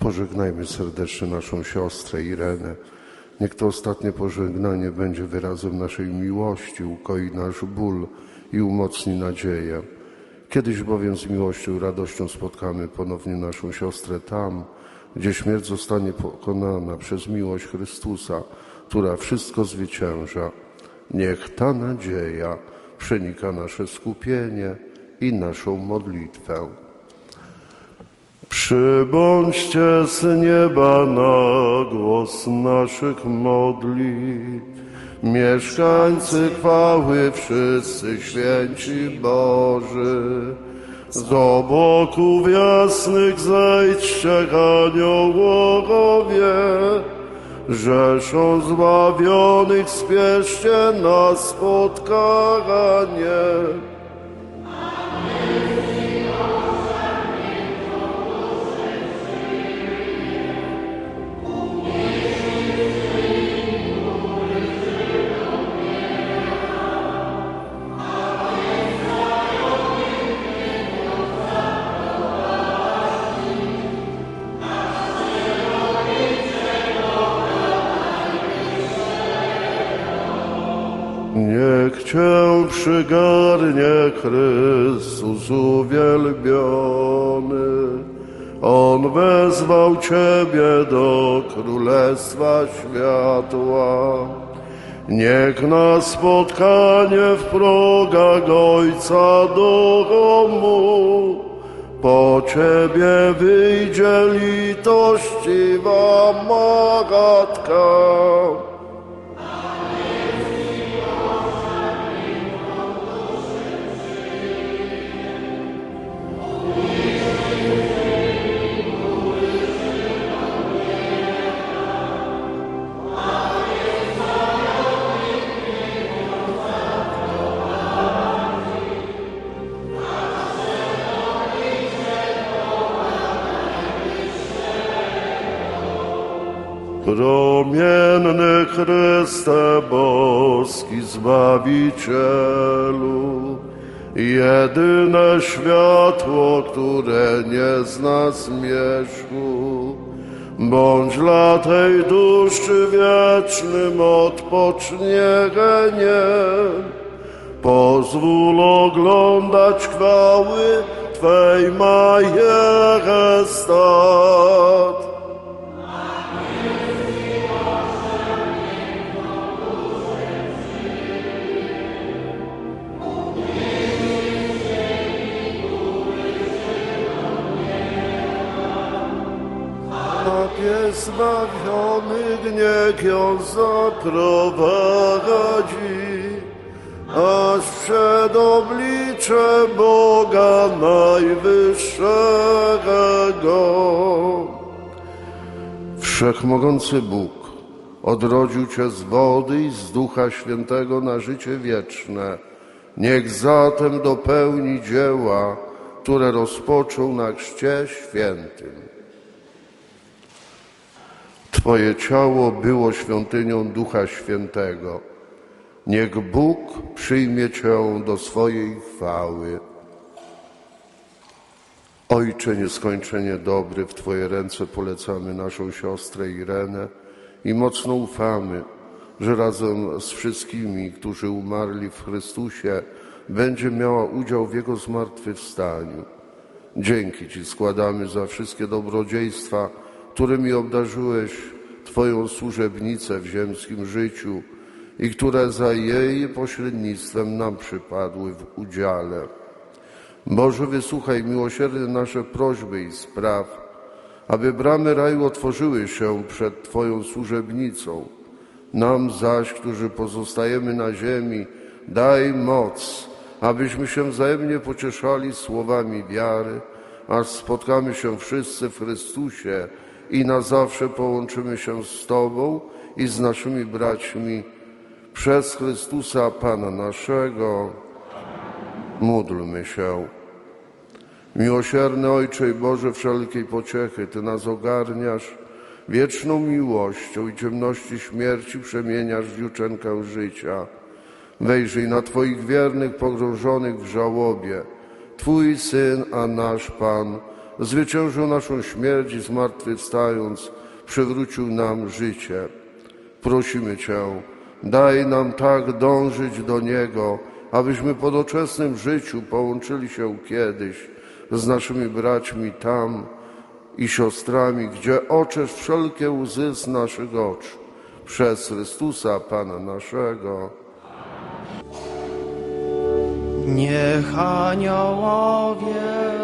Pożegnajmy serdecznie naszą siostrę Irenę. Niech to ostatnie pożegnanie będzie wyrazem naszej miłości, ukoi nasz ból i umocni nadzieję. Kiedyś bowiem z miłością i radością spotkamy ponownie naszą siostrę tam, gdzie śmierć zostanie pokonana przez miłość Chrystusa, która wszystko zwycięża. Niech ta nadzieja przenika nasze skupienie i naszą modlitwę. Przybądźcie z nieba na głos naszych modlitw. Mieszkańcy chwały, wszyscy święci Boży. Z obłoków jasnych zejdźcie aniołowie. Rzeszą zbawionych spieszcie na spotkanie. Niech Cię przygarnie Chrystus uwielbiony. On wezwał Ciebie do Królestwa Światła. Niech na spotkanie w progach Ojca domu po Ciebie wyjdzie litościwa Matka. Promienny Chryste boski Zbawicielu, jedyne światło, które nie zna zmierzchu, bądź dla tej duszy wiecznym odpocznieniem. Pozwól oglądać chwały Twej majestat. Papie zbawionych niech ją zaprowadzi, aż przed oblicze Boga Najwyższego. Wszechmogący Bóg odrodził Cię z wody i z Ducha Świętego na życie wieczne. Niech zatem dopełni dzieła, które rozpoczął na chrzcie świętym. Twoje ciało było świątynią Ducha Świętego. Niech Bóg przyjmie Cię do swojej chwały. Ojcze nieskończenie dobry, w Twoje ręce polecamy naszą siostrę Irenę i mocno ufamy, że razem z wszystkimi, którzy umarli w Chrystusie, będzie miała udział w Jego zmartwychwstaniu. Dzięki Ci składamy za wszystkie dobrodziejstwa, którymi obdarzyłeś Twoją służebnicę w ziemskim życiu i które za jej pośrednictwem nam przypadły w udziale. Boże, wysłuchaj miłosiernie nasze prośby i spraw, aby bramy raju otworzyły się przed Twoją służebnicą. Nam zaś, którzy pozostajemy na ziemi, daj moc, abyśmy się wzajemnie pocieszali słowami wiary, aż spotkamy się wszyscy w Chrystusie i na zawsze połączymy się z Tobą i z naszymi braćmi przez Chrystusa Pana naszego. Módlmy się. Miłosierny Ojcze i Boże wszelkiej pociechy, Ty nas ogarniasz wieczną miłością i ciemności śmierci przemieniasz w dziuczenkę życia. Wejrzyj na Twoich wiernych pogrążonych w żałobie. Twój Syn, a nasz Pan, zwyciężył naszą śmierć i zmartwychwstając, przywrócił nam życie. Prosimy Cię, daj nam tak dążyć do Niego, abyśmy po doczesnym życiu połączyli się kiedyś z naszymi braćmi tam i siostrami, gdzie oczesz wszelkie łzy z naszych oczu. Przez Chrystusa Pana naszego. Niech aniołowie